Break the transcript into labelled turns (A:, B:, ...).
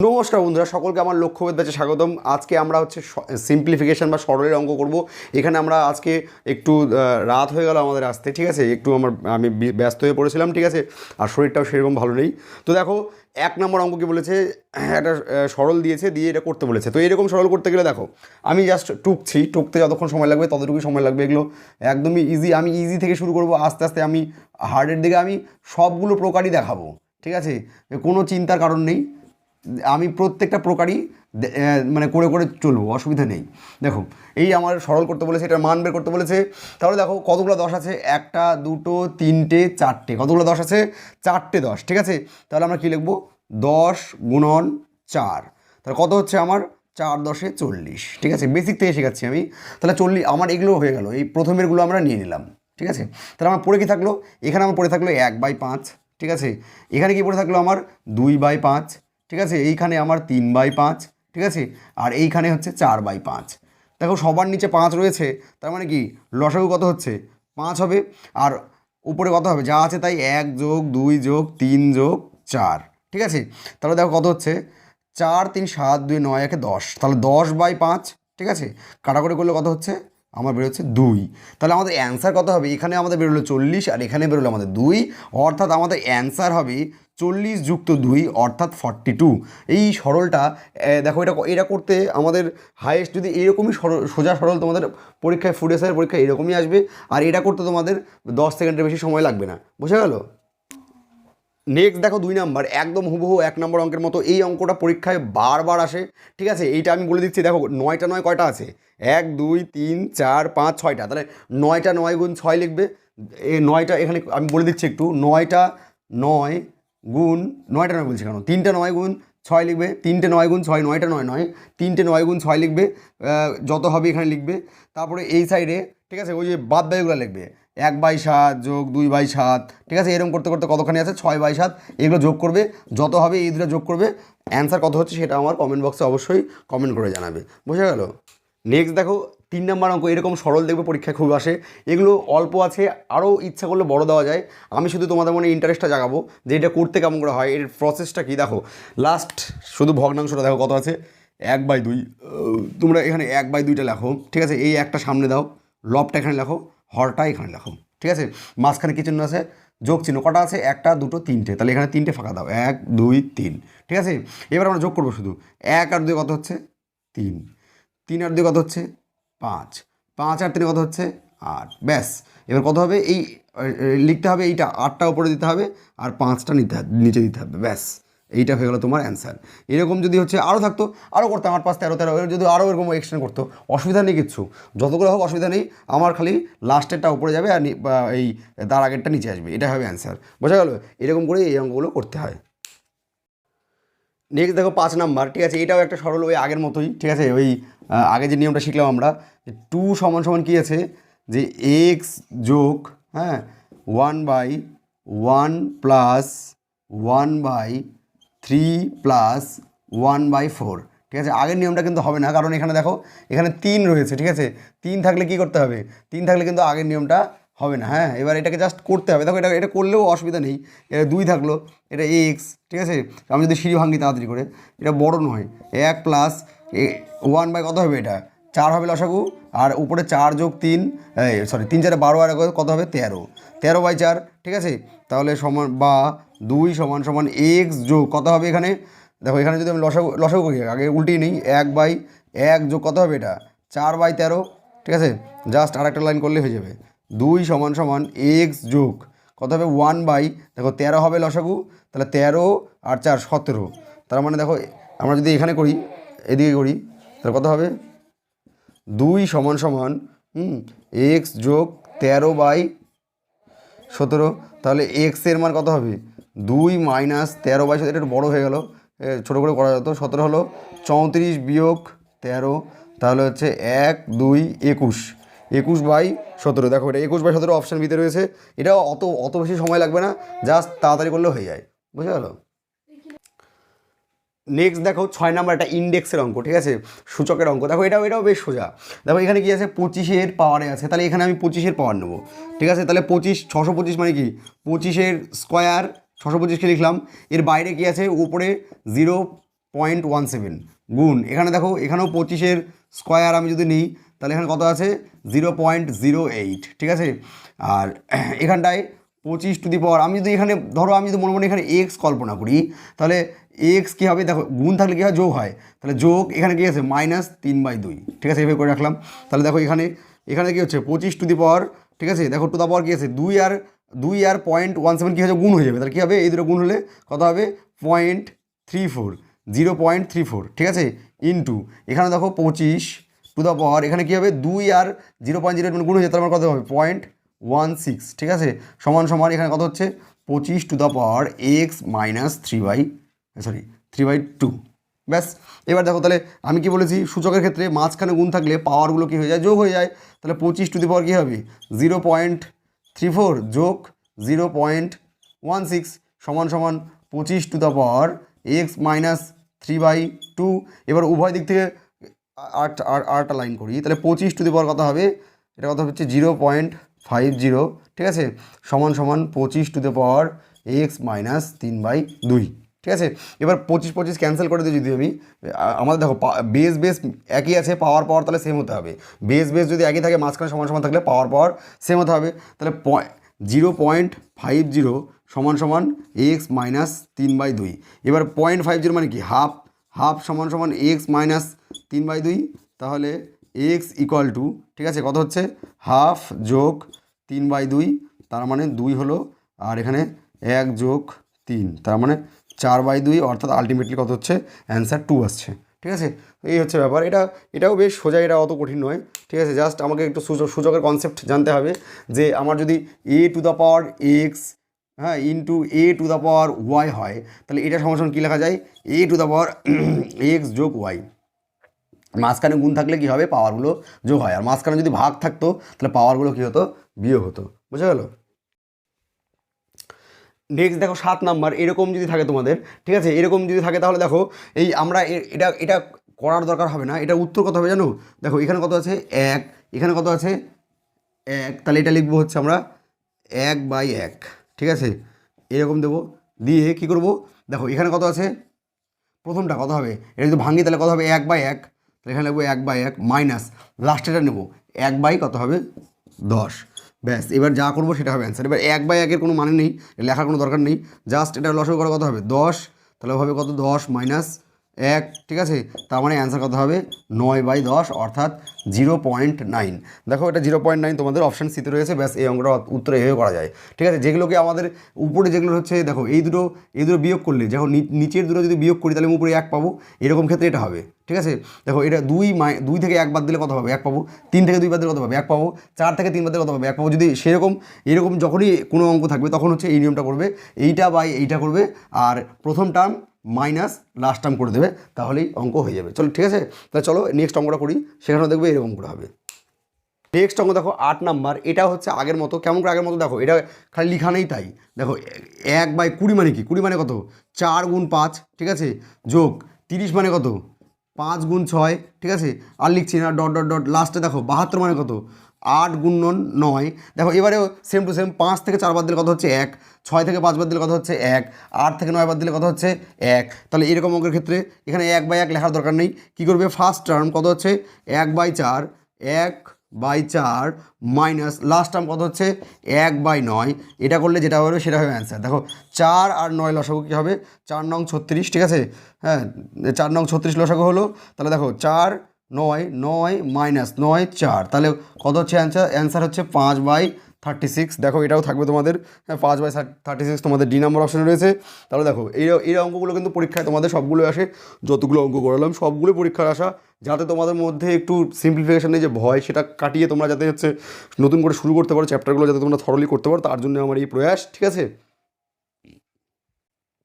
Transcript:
A: নমস্কার বন্ধুরা, সকলকে আমার লক্ষ্যভেদ ব্যাচে স্বাগতম। আজকে আমরা হচ্ছে সিম্পলিফিকেশন বা সরলের অঙ্ক করব। এখানে আমরা আজকে একটু রাত হয়ে গেল আমাদের আসতে, ঠিক আছে? একটু আমার, আমি ব্যস্ত হয়ে পড়েছিলাম, ঠিক আছে? আর শরীরটাও সেরকম ভালো নেই। তো দেখো, এক নম্বর অঙ্ক কি বলেছে? একটা সরল দিয়েছে, দিয়ে এটা করতে বলেছে। তো এরকম সরল করতে গেলে দেখো, আমি জাস্ট টুকছি, টুকতে যতক্ষণ সময় লাগবে, ততটুকুই সময় লাগবে এগুলো। একদমই ইজি আমি ইজি থেকে শুরু করব, আস্তে আস্তে আমি হার্ডের দিকে আমি সবগুলো প্রকারই দেখাবো, ঠিক আছে? কোনো চিন্তার কারণ নেই। আমি প্রত্যেকটা প্রকারই মানে করে করে চলবো, অসুবিধা নেই। দেখো, এই আমার সরল করতে বলেছে এটার মান বের করতে বলেছে। তাহলে দেখো, কতগুলো দশ আছে? একটা, দুটো, তিনটে, চারটে। কতগুলো দশ আছে? চারটে দশ, ঠিক আছে? তাহলে আমরা কী লিখব? দশ গুণন চার। তাহলে কত হচ্ছে আমার? চার দশে চল্লিশ, ঠিক আছে? বেসিক থেকে শেখাচ্ছি আমি। তাহলে চল্লিশ, আমার এগুলো হয়ে গেল। এই প্রথমেরগুলো আমরা নিয়ে নিলাম, ঠিক আছে? তাহলে আমার পড়ে কী থাকল? এখানে আমার পড়ে থাকল এক বাই পাঁচ, ঠিক আছে? এখানে কি পড়ে থাকল আমার? দুই বাই পাঁচ ঠিক আছে? এইখানে আমার তিন বাই পাঁচ, ঠিক আছে? আর এইখানে হচ্ছে চার বাই পাঁচ। দেখো সবার নিচে পাঁচ রয়েছে, তার মানে কি? লসাগু কত হচ্ছে? পাঁচ হবে। আর উপরে কত হবে? যা আছে তাই এক যোগ দুই যোগ তিন যোগ চার, ঠিক আছে? তাহলে দেখো কত হচ্ছে? চার, তিন, সাত, দুই, নয়, একে দশ। তাহলে দশ বাই পাঁচ, ঠিক আছে? কাটাকুটি করলে কত হচ্ছে? আমার বেরোচ্ছে দুই। তাহলে আমাদের অ্যান্সার কত হবে? এখানে আমাদের বেরোলো চল্লিশ আর এখানে বেরোলো আমাদের দুই। অর্থাৎ আমাদের অ্যান্সার হবে চল্লিশ যুক্ত দুই, অর্থাৎ ফর্টি টু এই সরলটা দেখো এটা এটা করতে আমাদের হাইয়েস্ট যদি এরকমই সরল সোজা সরল তোমাদের পরীক্ষায় ফুড এসের পরীক্ষায় এরকমই আসবে। আর এটা করতে তোমাদের দশ সেকেন্ডের বেশি সময় লাগবে না। বোঝা গেল? নেক্সট দেখো দুই নাম্বার, একদম হুবহু এক নম্বর অঙ্কের মতো এই অঙ্কটা পরীক্ষায় বারবার আসে, ঠিক আছে? এইটা আমি বলে দিচ্ছি, দেখো নয়টা নয় কয়টা আছে? এক, দুই, তিন, চার, পাঁচ, ছয়টা, তাহলে নয়টা নয় গুণ ছয় লিখবে, এ নয়টা এখানে আমি বলে দিচ্ছি একটু, নয়টা নয় গুণ, নয়টা নয় বলছি কেন? তিনটে নয় গুণ ছয় লিখবে, তিনটে নয় গুণ ছয়, নয়টা নয় নয়, তিনটে নয় গুণ ছয় লিখবে যত হবে এখানে লিখবে, তারপরে এই সাইডে ঠিক আছে? ওই যে বাদ বাকিগুলো লিখবে। এক বাই সাত যোগ দুই বাই সাত, ঠিক আছে? এরকম করতে করতে কতখানি আছে? ছয় বাই সাত। এগুলো যোগ করবে। যত হবে এই দুটো যোগ করবে। অ্যান্সার কত হচ্ছে সেটা আমার কমেন্ট বক্সে অবশ্যই কমেন্ট করে জানাবে। বোঝা গেল? নেক্সট দেখো, তিন নম্বর অঙ্ক, এরকম সরল দেখবে পরীক্ষায় খুব আসে। এগুলো অল্প আছে আরও ইচ্ছা করলে বড় দেওয়া যায়। আমি শুধু তোমাদের মনে ইন্টারেস্টটা জাগাবো যে এটা করতে কেমন করে হয়, এর প্রসেসটা কি? দেখো লাস্ট শুধু ভগ্নাংশটা দেখো কত আছে? এক বাই দুই তোমরা এখানে এক বাই দুইটা লেখো, ঠিক আছে? এই একটা সামনে দাও। লবটা এখানে লেখো, হরটা এখানে লেখো, ঠিক আছে? মাঝখানে কি চিহ্ন আছে? যোগ চিহ্ন, কটা আছে? একটা, দুটো, তিনটে। তাহলে এখানে তিনটে ফাঁকা দাও, এক, দুই, তিন, ঠিক আছে? এবার আমরা যোগ করব শুধু, এক আর দুই কত হচ্ছে? তিন। তিন আর দুই কত হচ্ছে? পাঁচ। পাঁচ আর তিন কত হচ্ছে? আট। ব্যাস, এবার কত হবে? এই লিখতে হবে এইটা, আটটা উপরে দিতে হবে, আর পাঁচটা নিতে, নিচে দিতে হবে, ব্যাস। এইটা হয়ে গেলো তোমার অ্যান্সার এরকম যদি হচ্ছে আরও থাকতো আরও করতাম, আট পাঁচ তেরো তেরো যদি আরও এরকম এক্সটেন্ড করতো, অসুবিধা নেই কিচ্ছু। যতগুলো হোক অসুবিধা নেই, আমার খালি লাস্টেরটা উপরে যাবে আর এই তার আগেরটা নিচে আসবে এটা হবে অ্যান্সার বোঝা গেলো? এরকম করে এই অঙ্কগুলো করতে হয়। নেক্সট দেখো পাঁচ নাম্বার, ঠিক আছে? এটাও একটা সরল ওই আগের মতোই, ঠিক আছে? ওই আগে যে নিয়মটা শিখলাম আমরা টু সমান সমান কী আছে? যে এক্স যোগ হ্যাঁ one by one plus one by three plus one by four ঠিক আছে? আগের নিয়মটা কিন্তু হবে না, কারণ এখানে দেখো, এখানে তিন রয়েছে, ঠিক আছে? তিন থাকলে কি করতে হবে? তিন থাকলে কিন্তু আগের নিয়মটা হবে না হ্যাঁ? এবার এটাকে জাস্ট করতে হবে। দেখো, এটা এটা করলেও অসুবিধা নেই। এটা দুই থাকল, এটা এক্স ঠিক আছে? আমি যদি সিঁড়ি ভাঙি তাড়াতাড়ি করে, এটা বড় নয়। এক প্লাস ওয়ান বাই কত হবে এটা? চার হবে লসাগু, আর উপরে চার যোগ তিন সরি তিন চারে বারো আর কত হবে? তেরো। তেরো বাই চার, ঠিক আছে? তাহলে সমান বা দুই সমান সমান এক্স যোগ কত হবে এখানে? দেখো, এখানে যদি আমি লসাগু লসাগু করি, আগে উল্টিয়ে নিই, এক বাই এক যোগ কত হবে এটা? চার বাই তেরো, ঠিক আছে? জাস্ট আর একটা লাইন করলে হয়ে যাবে। দুই সমান সমান এক্স যোগ কত হবে? ওয়ান বাই, দেখো, তেরো হবে লসাগু, তাহলে তেরো আর চার, সতেরো। তার মানে দেখো, আমরা যদি এখানে করি, এদিকে করি, তাহলে কত হবে? দুই সমান সমান এক্স যোগ তেরো বাই সতেরো, তাহলে এক্সের মান কত হবে? দুই মাইনাস তেরো বাই সতেরো একটু বড়ো হয়ে গেল ছোটো করে করা যেত, সতেরো হলো চৌত্রিশ বিয়োগ তেরো, তাহলে হচ্ছে এক, দুই, একুশ একুশ বাই সতেরো, দেখো এটা একুশ বাই সতেরো অপশান ভিতরে রয়েছে, এটা অত অত বেশি সময় লাগবে না জাস্ট তাড়াতাড়ি করলেও হয়ে যায় বুঝে গেলো নেক্সট দেখো ছয় নাম্বার একটা ইন্ডেক্সের অঙ্ক, ঠিক আছে? সূচকের অঙ্ক। দেখো এটাও এটাও বেশ সোজা। দেখো এখানে কি আছে? পঁচিশের পাওয়ারে আছে। তাহলে এখানে আমি পঁচিশের পাওয়ার নেব। ঠিক আছে? তাহলে পঁচিশ, ছশো পঁচিশ মানে কি? পঁচিশের স্কোয়ার ছশো পঁচিশকে লিখলাম। এর বাইরে কি আছে? উপরে জিরো পয়েন্ট ওয়ান সেভেন গুণ। এখানে দেখো, এখানেও পঁচিশের স্কোয়ার আমি যদি নিই, তাহলে এখানে কত আছে? জিরো পয়েন্ট জিরো এইট ঠিক আছে? আর এখানটায় পঁচিশ টু দি পাওয়ার আমি যদি এখানে, ধরো আমি যদি মনে মনে এখানে এক্স কল্পনা করি, তাহলে এক্স কী হবে? দেখো, গুণ থাকলে কী হয়? যোগ হয়। তাহলে যোগ এখানে কী আছে? মাইনাস তিন বাই দুই। ঠিক আছে, এভাবে করে রাখলাম। তাহলে দেখো এখানে এখানে কী হচ্ছে? পঁচিশ টু দি পাওয়ার ঠিক আছে? দেখো টু দা পাওয়ার কী আছে? দুই আর দুই আর পয়েন্ট ওয়ান সেভেন কী হচ্ছে গুণ হয়ে যাবে। তাহলে কী হবে? এই দুটো গুণ হলে কত হবে? Point three four zero point three four ঠিক আছে? ইন্টু এখানে দেখো পঁচিশ টু দা পাওয়ার এখানে কী হবে? দুই আর জিরো পয়েন্ট জিরো গুণ হয়ে যাবে। আমার কত হবে? পয়েন্ট ওয়ান সিক্স ঠিক আছে? সমান সমান এখানে কত হচ্ছে? পঁচিশ to the power x minus three by sorry three by two ব্যাস, এবার দেখো তাহলে আমি কি বলেছি? সূচকের ক্ষেত্রে মাঝখানে গুণ থাকলে পাওয়ারগুলো কী হয়ে যায়? যোগ হয়ে যায়। তাহলে পঁচিশ টু দি পাওয়ার কী হবে? জিরো পয়েন্ট থ্রি ফোর যোগ জিরো পয়েন্ট ওয়ান সিক্স সমান সমান পঁচিশ to the power x minus three by two এবার উভয় দিক থেকে আট আর- আটটা লাইন করি। তাহলে পঁচিশ টু দি পাওয়ার কথা হবে? এটা কথা হচ্ছে? জিরো পয়েন্ট ফাইভ জিরো ঠিক আছে? সমান সমান পঁচিশ to the power x minus তিন বাই দুই। ঠিক আছে? এবার পঁচিশ পঁচিশ ক্যান্সেল করে দিই যদি আমি। আমাদের দেখো বেস বেস একই আছে পাওয়ার পাওয়ার তাহলে সেম হতে হবে। বেস বেস যদি একই থাকে, মাঝখানে সমান সমান থাকলে পাওয়ার পাওয়ার সেম হতে হবে। তাহলে জিরো পয়েন্ট ফাইভ জিরো সমান সমান এক্স মাইনাস তিন বাই দুই। এবার পয়েন্ট ফাইভ জিরো মানে কি? হাফ হাফ সমান সমান এক্স মাইনাস তিন বাই দুই, তাহলে এক্স ইকুয়াল টু ঠিক আছে, কত হচ্ছে? হাফ যোগ তিন বাই দুই, তার মানে দুই হলো, আর এখানে এক যোগ তিন, তার মানে চার বাই দুই অর্থাৎ আলটিমেটলি কত হচ্ছে? অ্যান্সার টু আসছে। ঠিক আছে? এই হচ্ছে ব্যাপার। এটা, এটাও বেশ সোজা, এটা অত কঠিন নয়। ঠিক আছে? জাস্ট আমাকে একটু সূচক সূচকের কনসেপ্ট জানতে হবে যে আমার যদি a to the power x হ্যাঁ into a to the power y হয়, তাহলে এটা সমান কী লেখা যায়? A to the power x যোগ ওয়াই মাঝখানে গুণ থাকলে কী হবে? পাওয়ারগুলো যোগ হয়। আর মাঝখানে যদি ভাগ থাকতো, তাহলে পাওয়ারগুলো কী হতো? বিয়োগ হতো। বুঝা গেল? নেক্সট দেখো সাত নাম্বার, এরকম যদি থাকে তোমাদের, ঠিক আছে? এরকম যদি থাকে তাহলে দেখো, এই আমরা এটা এটা করার দরকার হবে না, এটা উত্তর কত হবে জানো? দেখো, এখানে কত আছে? এক। এখানে কত আছে? এক। তাহলে এটা লিখব হচ্ছে আমরা এক বাই এক, ঠিক আছে? এরকম দেবো। দিয়ে কী করব? দেখো, এখানে কত আছে? প্রথমটা কত হবে? এটা যদি ভাঙি তাহলে কত হবে? এক বাই এক। তাহলে এখানে লিখব এক বাই এক মাইনাস লাস্টেটা নেব। এক বাই কত হবে? দশ। ব্যাস, এবার যা করব সেটা হবে অ্যান্সার এবার এক বাই একের কোনো মানে নেই, লেখার কোনো দরকার নেই জাস্ট এটা লসও করা কত হবে, দশ, তাহলে হবে কত? দশ মাইনাস এক, ঠিক আছে? তার মানে অ্যান্সার কত হবে? নয় বাই দশ, অর্থাৎ জিরো পয়েন্ট নাইন। দেখো, এটা জিরো পয়েন্ট নাইন তোমাদের অপশান সিতে রয়েছে, ব্যাস এই অঙ্কটা উত্তর এভাবে করা যায়। ঠিক আছে? যেগুলোকে আমাদের উপরে যেগুলো হচ্ছে, দেখো, এই দুটো এই দুটো বিয়োগ করলে, যখন নিচের দুটো যদি বিয়োগ করি, তাহলে আমি উপরে এক পাবো। এরকম ক্ষেত্রে এটা হবে। ঠিক আছে? দেখো, এটা দুই মাই, দুই থেকে এক বাদ দিলে কত পাবে এক পাবো। তিন থেকে দুই বাদ দিলে কত পাবে এক পাবো। চার থেকে তিন বাদ দিলে কত পাবে এক পাবো। যদি সেরকম, এরকম যখনই কোনো অঙ্ক থাকবে, তখন হচ্ছে এই নিয়মটা করবে। এইটা বাই এইটা করবে। আর প্রথম টার্ম মাইনাস লাস্ট টার্ম করে দেবে, তাহলেই অঙ্ক হয়ে যাবে। চলো, ঠিক আছে? তাহলে চলো নেক্সট অঙ্কটা করি। সেখানেও দেখবে এরকম করে হবে। নেক্সট অঙ্ক দেখো, আট নাম্বার এটা হচ্ছে আগের মতো, কেমন করে আগের মতো দেখো, এটা খালি লিখা নেই তাই। দেখো, এক বাই কুড়ি মানে কি? কুড়ি মানে কত? চার গুণ পাঁচ, ঠিক আছে? যোগ তিরিশ মানে কত? পাঁচ গুণ ছয়, ঠিক আছে? আর লিখছি না ডট ডট ডট লাস্টে দেখো, বাহাত্তর মানে কত? আট গুণ নন- নয়। দেখো, এবারেও সেম টু সেম পাঁচ থেকে চার বাদ দিলে কত হচ্ছে এক? ছয় থেকে পাঁচ বাদ দিলে কত হচ্ছে এক? আট থেকে নয় বাদ দিলে কত হচ্ছে এক? তাহলে এরকম অঙ্কের ক্ষেত্রে এখানে এক বাই এক লেখার দরকার নেই। কী করবে? ফার্স্ট টার্ম কত হচ্ছে? এক বাই চার, এক বাই চার মাইনাস লাস্ট টার্ম কত হচ্ছে? এক বাই নয়। এটা করলে যেটা হবে, সেটা হবে অ্যান্সার দেখো, চার আর নয় লসাগু কী হবে? চার নং ছত্রিশ, ঠিক আছে? হ্যাঁ চার নং ছত্রিশ লসাগু হলো। তাহলে দেখো, চার নয় নয় মাইনাস নয়, চার। তাহলে কত হচ্ছে অ্যান্সার অ্যান্সার হচ্ছে পাঁচ বাই থার্টি সিক্স দেখো, এটাও থাকবে তোমাদের হ্যাঁ পাঁচ বাই থার্টি সিক্স তোমাদের ডি নাম্বার অপশানে রয়েছে। তাহলে দেখো, এই এই অঙ্কগুলো কিন্তু পরীক্ষায় তোমাদের সবগুলো আসে। যতগুলো অঙ্ক করালাম, সবগুলো পরীক্ষার আসা যাতে তোমাদের মধ্যে একটু সিম্পলিফিকেশনের যে ভয়, সেটা কাটিয়ে তোমরা যাতে হচ্ছে নতুন করে শুরু করতে পারো চ্যাপ্টারগুলো যাতে তোমরা থরলি করতে পারো, তার জন্য আমার এই প্রয়াস, ঠিক আছে?